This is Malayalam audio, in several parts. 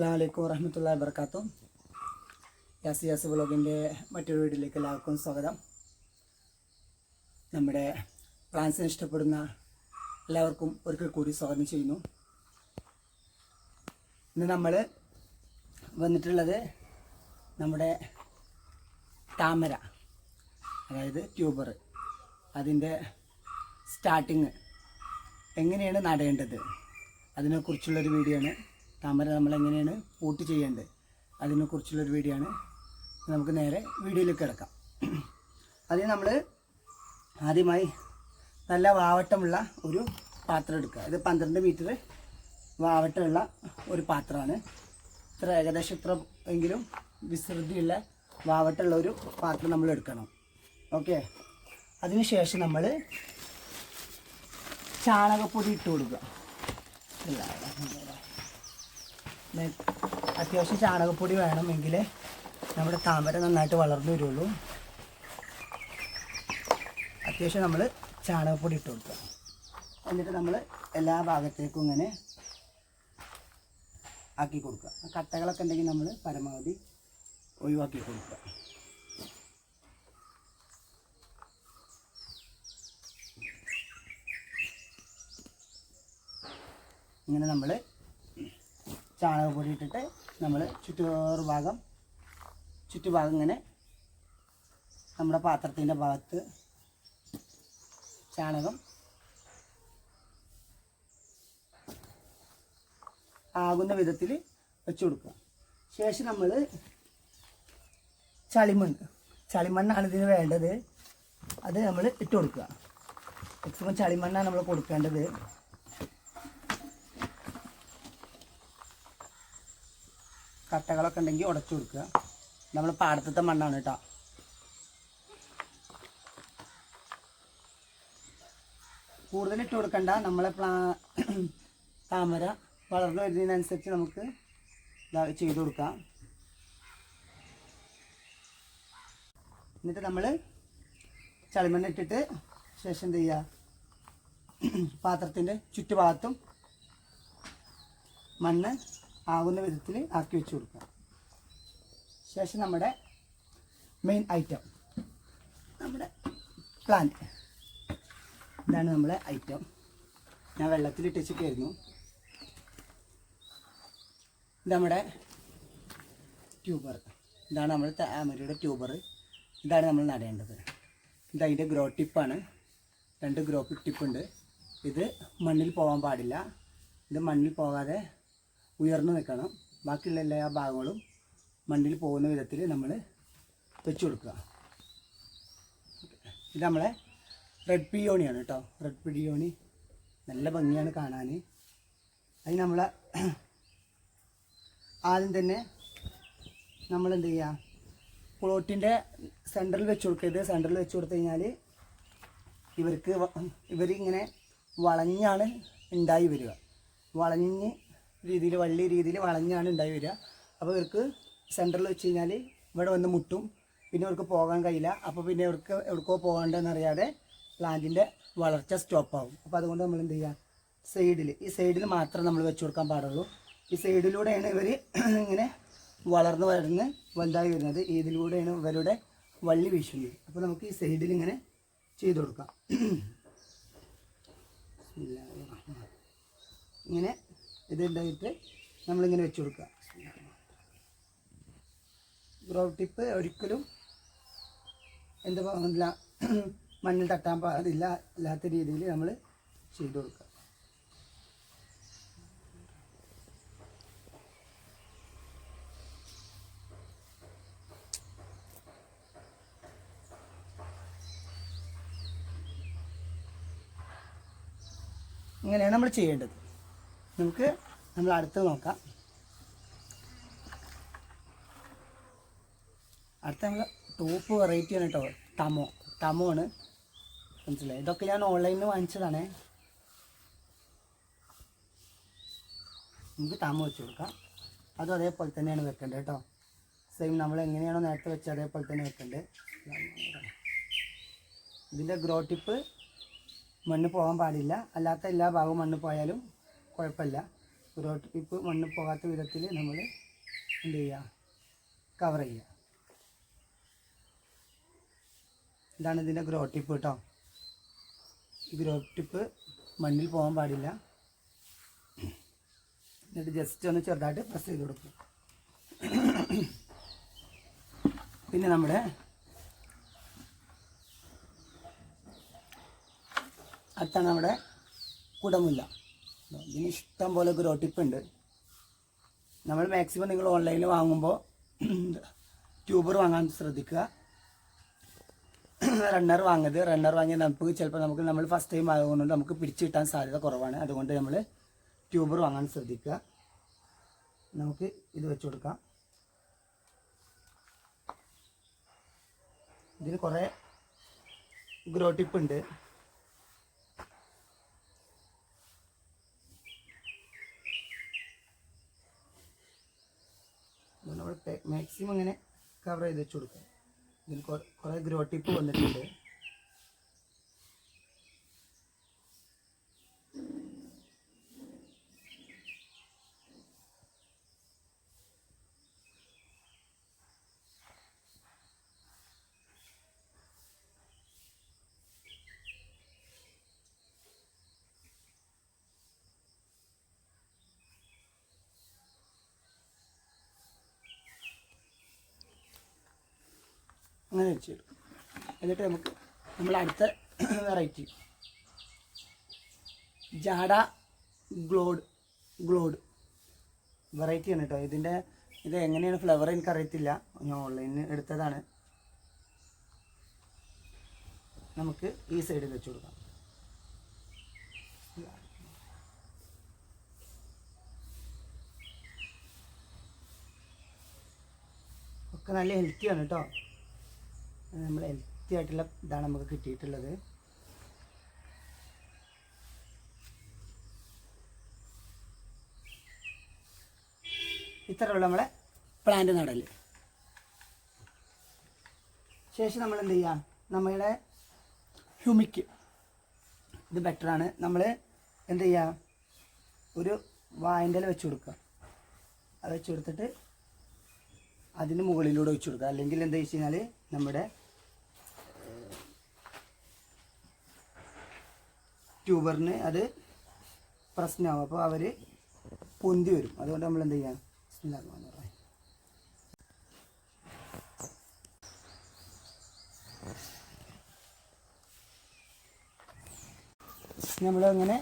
അസ്സാം വലൈക്കും വറഹമത്തല്ലാ വർക്കാത്തു യാസ് യാസ് വ്ളോഗിന്റെ മറ്റൊരു വീഡിയോയിലേക്ക് എല്ലാവർക്കും സ്വാഗതം. നമ്മുടെ ഫ്രാൻസിനെ ഇഷ്ടപ്പെടുന്ന എല്ലാവർക്കും ഒരിക്കൽ കൂടി സ്വാഗതം ചെയ്യുന്നു. ഇന്ന് നമ്മൾ വന്നിട്ടുള്ളത് നമ്മുടെ താമര അതായത് ട്യൂബർ. അതിന്റെ സ്റ്റാർട്ടിങ് എങ്ങനെയാണ് നടേണ്ടത്? അതിനെക്കുറിച്ചുള്ളൊരു വീഡിയോ ആണ്. താമര നമ്മൾ എങ്ങനെയാണ് പൂട്ട് ചെയ്യേണ്ടത്? അതിനെക്കുറിച്ചുള്ളൊരു വീഡിയോ ആണ് നമുക്ക് നേരെ വീഡിയോയിലേക്ക് കിടക്കാം. അതിന് നമ്മൾ ആദ്യമായി നല്ല വാവട്ടമുള്ള ഒരു പാത്രം എടുക്കുക. ഇത് പന്ത്രണ്ട് മീറ്റർ വാവട്ടമുള്ള ഒരു പാത്രമാണ്. ഇത്ര ഏകദേശം ഇത്ര എങ്കിലും വിസൃതിയുള്ള വാവട്ടമുള്ള ഒരു പാത്രം നമ്മൾ എടുക്കണം. ഓക്കെ അതിനുശേഷം നമ്മൾ ചാണകപ്പൊടി ഇട്ട് കൊടുക്കുക. അത്യാവശ്യം ചാണകപ്പൊടി വേണമെങ്കിൽ നമ്മുടെ താമര നന്നായിട്ട് വളർന്നു വരുള്ളൂ. അത്യാവശ്യം നമ്മൾ ചാണകപ്പൊടി ഇട്ട് കൊടുക്കുക. എന്നിട്ട് നമ്മൾ എല്ലാ ഭാഗത്തേക്കും ഇങ്ങനെ ആക്കി കൊടുക്കുക. കട്ടകളൊക്കെ ഉണ്ടെങ്കിൽ നമ്മൾ പരമാവധി ഒഴിവാക്കി കൊടുക്കുക. ഇങ്ങനെ നമ്മൾ ചാണകപ്പൊടി ഇട്ടിട്ട് നമ്മൾ ചുറ്റോറ് ഭാഗം ചുറ്റുഭാഗം ഇങ്ങനെ നമ്മുടെ പാത്രത്തിന്റെ ഭാഗത്ത് ചാണകം ആകുന്ന വിധത്തിൽ വെച്ചു കൊടുക്കുക. ശേഷം നമ്മൾ ചളിമണ്ണ് ചളിമണ്ണാണ് ഇതിന് വേണ്ടത്. അത് നമ്മൾ ഇട്ട് കൊടുക്കുക. മാക്സിമം ചളിമണ്ണാണ് നമ്മൾ കൊടുക്കേണ്ടത്. കട്ടകളൊക്കെ ഉണ്ടെങ്കിൽ ഉടച്ചു കൊടുക്കുക. നമ്മൾ പാടത്തത്തെ മണ്ണാണ് കേട്ടോ. കൂടുതൽ ഇട്ട് കൊടുക്കണ്ട. നമ്മളെ പ്ലാ താമര വളർന്നു വരുന്നതിനനുസരിച്ച് നമുക്ക് ചെയ്ത് കൊടുക്കാം. എന്നിട്ട് നമ്മൾ ചളിമണ്ണ് ഇട്ടിട്ട് ശേഷം എന്ത് ചെയ്യുക പാത്രത്തിന്റെ ചുറ്റുഭാഗത്തും മണ്ണ് ആകുന്ന വിധത്തിൽ ആക്കി വെച്ച് കൊടുക്കുക. ശേഷം നമ്മുടെ മെയിൻ ഐറ്റം നമ്മുടെ പ്ലാന്റ് ഇതാണ് നമ്മുടെ ഐറ്റം ഞാൻ വെള്ളത്തിൽ ഇട്ടിച്ചിട്ടായിരുന്നു ഇത് നമ്മുടെ ട്യൂബർ ഇതാണ് നമ്മൾ താമരയുടെ ട്യൂബർ ഇതാണ് നമ്മൾ നടേണ്ടത്. ഇത് അതിന്റെ ഗ്രോ ടിപ്പാണ് രണ്ട് ഗ്രോ ടിപ്പുണ്ട് ഇത് മണ്ണിൽ പോകാൻ പാടില്ല. ഇത് മണ്ണിൽ പോകാതെ ഉയർന്നു നിൽക്കണം. ബാക്കിയുള്ള എല്ലാ ഭാഗങ്ങളും മണ്ണിൽ പോകുന്ന വിധത്തിൽ നമ്മൾ വെച്ചു കൊടുക്കുക. ഇത് നമ്മളെ റെഡ് പിയോണിയാണ് കേട്ടോ. റെഡ് പിടിയോണി നല്ല ഭംഗിയാണ് കാണാൻ. അത് നമ്മൾ ആദ്യം തന്നെ നമ്മൾ എന്ത് ചെയ്യുക? പ്ലോട്ടിന്റെ സെന്ററിൽ വെച്ച് കൊടുക്കരുത് സെന്ററിൽ വെച്ച് കൊടുത്തു കഴിഞ്ഞാൽ ഇവർക്ക് ഇവരിങ്ങനെ വളഞ്ഞാണ് ഉണ്ടായി വരിക. വളഞ്ഞ് രീതിയിൽ വള്ളി രീതിയിൽ വളഞ്ഞാണ് ഉണ്ടായി വരിക. അപ്പോൾ ഇവർക്ക് സെന്ററിൽ വെച്ച് കഴിഞ്ഞാൽ ഇവിടെ വന്ന് മുട്ടും. പിന്നെ ഇവർക്ക് പോകാൻ കഴിയില്ല. അപ്പോൾ പിന്നെ ഇവർക്ക് എവിടേക്കോ പോകേണ്ടതെന്ന് അറിയാതെ പ്ലാന്റിന്റെ വളർച്ച സ്റ്റോപ്പ് അപ്പോൾ അതുകൊണ്ട് നമ്മൾ എന്ത് ചെയ്യുക? സൈഡിൽ ഈ സൈഡിൽ മാത്രം നമ്മൾ വെച്ച് കൊടുക്കാൻ പാടുള്ളൂ. ഈ സൈഡിലൂടെയാണ് ഇവർ ഇങ്ങനെ വളർന്ന് വളർന്ന് വലുതായി വരുന്നത്. ഇതിലൂടെയാണ് ഇവരുടെ വള്ളി വീശുന്നത്. അപ്പോൾ നമുക്ക് ഈ സൈഡിൽ ഇങ്ങനെ ചെയ്ത് കൊടുക്കാം. ഇങ്ങനെ ഇത് ഉണ്ടായിട്ട് നമ്മളിങ്ങനെ വെച്ച് കൊടുക്കുക. ഗ്രോ ടിപ്പ് ഒരിക്കലും എന്താ പറയുക മണ്ണിൽ തട്ടാൻ പാടില്ല അല്ലാത്ത രീതിയിൽ നമ്മൾ ചെയ്ത് കൊടുക്കുക. ഇങ്ങനെയാണ് നമ്മൾ ചെയ്യേണ്ടത്. നമുക്ക് നമ്മൾ അടുത്ത് നോക്കാം. അടുത്ത നമ്മൾ ടോപ്പ് വെറൈറ്റി ആണ് കേട്ടോ ടമോ ടമോ ആണ്. മനസ്സിലായി? ഇതൊക്കെ ഞാൻ ഓൺലൈനിൽ വാങ്ങിച്ചതാണ്. നമുക്ക് ടമോ വെച്ച് കൊടുക്കാം. അതും അതേപോലെ തന്നെയാണ് വെക്കേണ്ടത് കേട്ടോ. സെയിം നമ്മൾ എങ്ങനെയാണോ നേരത്തെ വെച്ചത് അതേപോലെ തന്നെ വെക്കേണ്ടത്. ഇതിന്റെ ഗ്രോ ടിപ്പ് മണ്ണ് പോകാൻ പാടില്ല. അല്ലാത്ത എല്ലാ ഭാഗവും മണ്ണ് പോയാലും കുഴപ്പമില്ല. ഗ്രോ ഇപ്പ് മണ്ണ് പോകാത്ത വിധത്തിൽ നമ്മൾ എന്ത് ചെയ്യുക കവർ ചെയ്യുക ഇതാണ് ഇതിന്റെ ഗ്രോ ടിപ്പ് കേട്ടോ ഗ്രോ ടിപ്പ് മണ്ണിൽ പോകാൻ പാടില്ല. എന്നിട്ട് ജസ്റ്റ് ഒന്ന് ചെറുതായിട്ട് പ്രസ് ചെയ്ത് കൊടുക്കും. പിന്നെ നമ്മുടെ അടുത്താണ് നമ്മുടെ കുടമുല്ല. ഇതിന് ഇഷ്ടം പോലെ ഗ്രോ ടിപ്പ് ഉണ്ട് നമ്മൾ മാക്സിമം നിങ്ങൾ ഓൺലൈനിൽ വാങ്ങുമ്പോൾ ട്യൂബർ വാങ്ങാൻ ശ്രദ്ധിക്കുക. റണ്ണർ വാങ്ങരുത്. റണ്ണർ വാങ്ങിയാൽ നമുക്ക് ചിലപ്പോൾ നമുക്ക് നമ്മൾ ഫസ്റ്റ് ടൈം ആയതുകൊണ്ട് നമുക്ക് പിടിച്ചു കിട്ടാൻ സാധ്യത കുറവാണ്. അതുകൊണ്ട് നമ്മൾ ട്യൂബർ വാങ്ങാൻ ശ്രദ്ധിക്കുക. നമുക്ക് ഇത് വെച്ച് കൊടുക്കാം. ഇതിന് കുറേ ഗ്രോ ടിപ്പ് ഉണ്ട് നമ്മൾ മാക്സിമം ഇങ്ങനെ കവർ ചെയ്ത് വെച്ച് കൊടുക്കുക ഇതിൽ കുറേ ഗ്രോ ടിപ്പ് വന്നിട്ടുണ്ട്. അങ്ങനെ വെച്ച് തരും എന്നിട്ട് നമുക്ക് നമ്മൾ അടുത്ത വെറൈറ്റി. ജാഡ ഗ്ലോഡ് ഗ്ലോഡ്. വെറൈറ്റി ആണ് കേട്ടോ. ഇതിന്റെ ഇത് എങ്ങനെയാണ് ഫ്ലവർ എനിക്കറിയത്തില്ല. ഞാൻ ഓൺലൈനിൽ എടുത്തതാണ്. നമുക്ക് ഈ സൈഡിൽ വെച്ച് കൊടുക്കാം. ഒക്കെ നല്ല ഹെൽത്തിയാണ് കേട്ടോ. നമ്മൾ ഹെൽത്തി ആയിട്ടുള്ള ഇതാണ് നമുക്ക് കിട്ടിയിട്ടുള്ളത്. ഇത്രയുള്ള നമ്മളെ പ്ലാന്റ് നടൽ ശേഷം നമ്മൾ എന്ത് ചെയ്യാം? നമ്മളുടെ ഹ്യൂമിക്ക് ഇത് ബെറ്ററാണ് നമ്മൾ എന്ത് ചെയ്യുക ഒരു വായന്റെ വെച്ച് കൊടുക്കുക. അത് വെച്ച് കൊടുത്തിട്ട് അതിന് മുകളിലൂടെ വെച്ച് കൊടുക്കുക. അല്ലെങ്കിൽ എന്താ വെച്ച് കഴിഞ്ഞാൽ നമ്മുടെ ട്യൂബറിന് അത് പ്രശ്നമാവും. അപ്പോൾ അവർ പൊന്തി വരും. അതുകൊണ്ട് നമ്മൾ എന്ത് ചെയ്യാം? ബിസ്മില്ലാഹിർ റഹ്മാനിർ റഹീം. നമ്മളിങ്ങനെ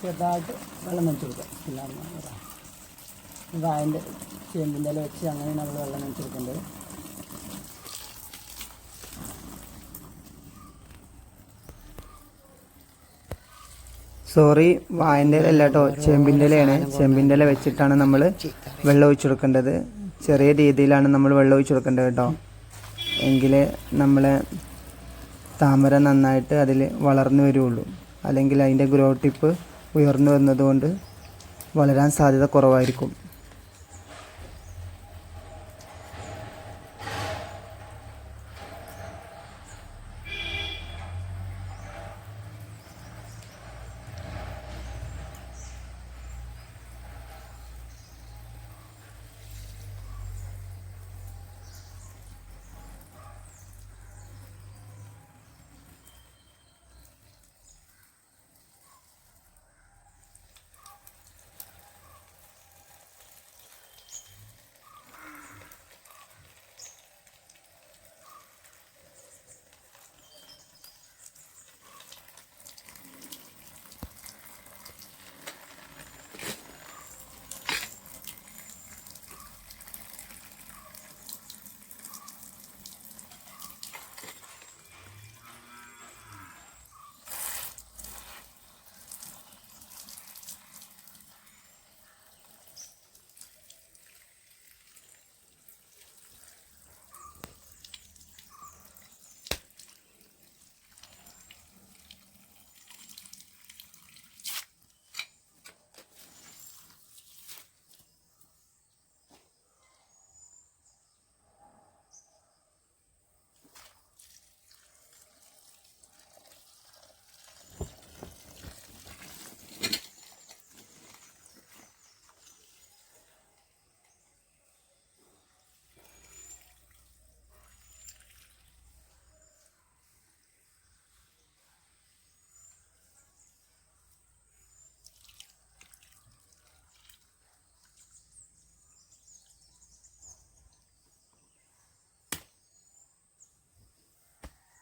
ചെറുതായിട്ട് വെള്ളം നനച്ച് കൊടുക്കുക. ഇല്ലാന്ന് പറയാം. വായന്റെ ചേമ്പിന്റെ ഇല വെച്ച് അങ്ങനെ നമ്മൾ വെള്ളം നനച്ച് കൊടുക്കേണ്ടത്. സോറി വായന്റെ ഇല കേട്ടോ ചെമ്പിന്റെ ഇലയാണ്. ചെമ്പിന്റെ ഇല വെച്ചിട്ടാണ് നമ്മൾ വെള്ളം ഒഴിച്ചു കൊടുക്കേണ്ടത്. ചെറിയ രീതിയിലാണ് നമ്മൾ വെള്ളം ഒഴിച്ചു കൊടുക്കേണ്ടത് കേട്ടോ. എങ്കിലേ നമ്മളെ താമര നന്നായിട്ട് അതിൽ വളർന്നു വരുള്ളൂ അല്ലെങ്കിൽ അതിന്റെ ഗ്രോ ടിപ്പ് ഉയർന്നു വന്നതുകൊണ്ട് വളരാൻ സാധ്യത കുറവായിരിക്കും.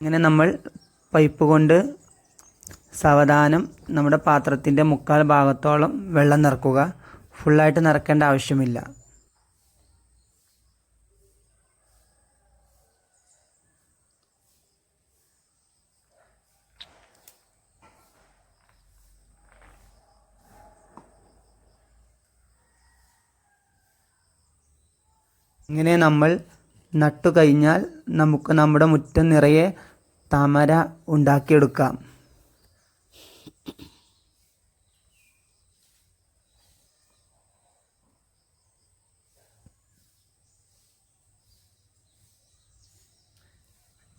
ഇങ്ങനെ നമ്മൾ പൈപ്പ് കൊണ്ട് സാവധാനം നമ്മുടെ പാത്രത്തിന്റെ മുക്കാൽ ഭാഗത്തോളം വെള്ളം നിറക്കുക. ഫുള്ളായിട്ട് നിറക്കേണ്ട ആവശ്യമില്ല. ഇങ്ങനെ നമ്മൾ നട്ടു കഴിഞ്ഞാൽ നമുക്ക് നമ്മുടെ മുറ്റം നിറയെ താമര ഉണ്ടാക്കിയെടുക്കാം.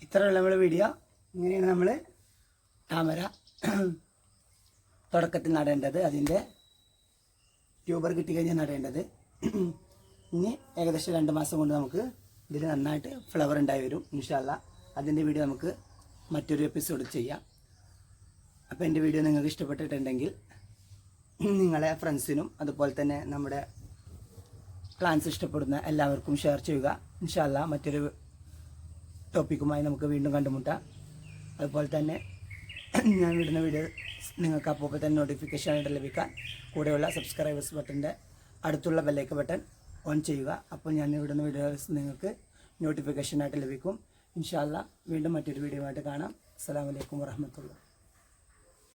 ഇത്രയുള്ള നമ്മൾ വീഡിയോ ഇങ്ങനെയാണ് നമ്മൾ താമര തുടക്കത്തിൽ നടേണ്ടത്. അതിന്റെ ട്യൂബർ കിട്ടിക്കഴിഞ്ഞാൽ നടേണ്ടത്. ഇനി ഏകദേശം രണ്ട് മാസം കൊണ്ട് നമുക്ക് ഇതിൽ നന്നായിട്ട് ഫ്ലവർ ഉണ്ടായി വരും ഇൻഷാല്ല അതിന്റെ വീഡിയോ നമുക്ക് മറ്റൊരു എപ്പിസോഡ് ചെയ്യാം. അപ്പോൾ എന്റെ വീഡിയോ നിങ്ങൾക്ക് ഇഷ്ടപ്പെട്ടിട്ടുണ്ടെങ്കിൽ നിങ്ങളെ ഫ്രണ്ട്സിനും അതുപോലെ തന്നെ നമ്മുടെ പ്ലാൻസ് ഇഷ്ടപ്പെടുന്ന എല്ലാവർക്കും ഷെയർ ചെയ്യുക. ഇൻഷാല്ല മറ്റൊരു ടോപ്പിക്കുമായി നമുക്ക് വീണ്ടും കണ്ടുമുട്ടാം. അതുപോലെ തന്നെ ഞാൻ വിടുന്ന വീഡിയോ നിങ്ങൾക്ക് അപ്പോൾ തന്നെ നോട്ടിഫിക്കേഷൻ ആയിട്ട് ലഭിക്കാൻ കൂടെയുള്ള സബ്സ്ക്രൈബേഴ്സ് ബട്ടന്റെ അടുത്തുള്ള ബെല്ലൈക്ക് ബട്ടൺ ഓൺ ചെയ്യുക. അപ്പോൾ ഞാൻ വിടുന്ന വീഡിയോസ് നിങ്ങൾക്ക് നോട്ടിഫിക്കേഷനായിട്ട് ലഭിക്കും. ഇൻഷാല്ല വീണ്ടും മറ്റൊരു വീഡിയോ ആയിട്ട് കാണാം. അസ്സാം വലൈക്കും വാഹമത്തുള്ള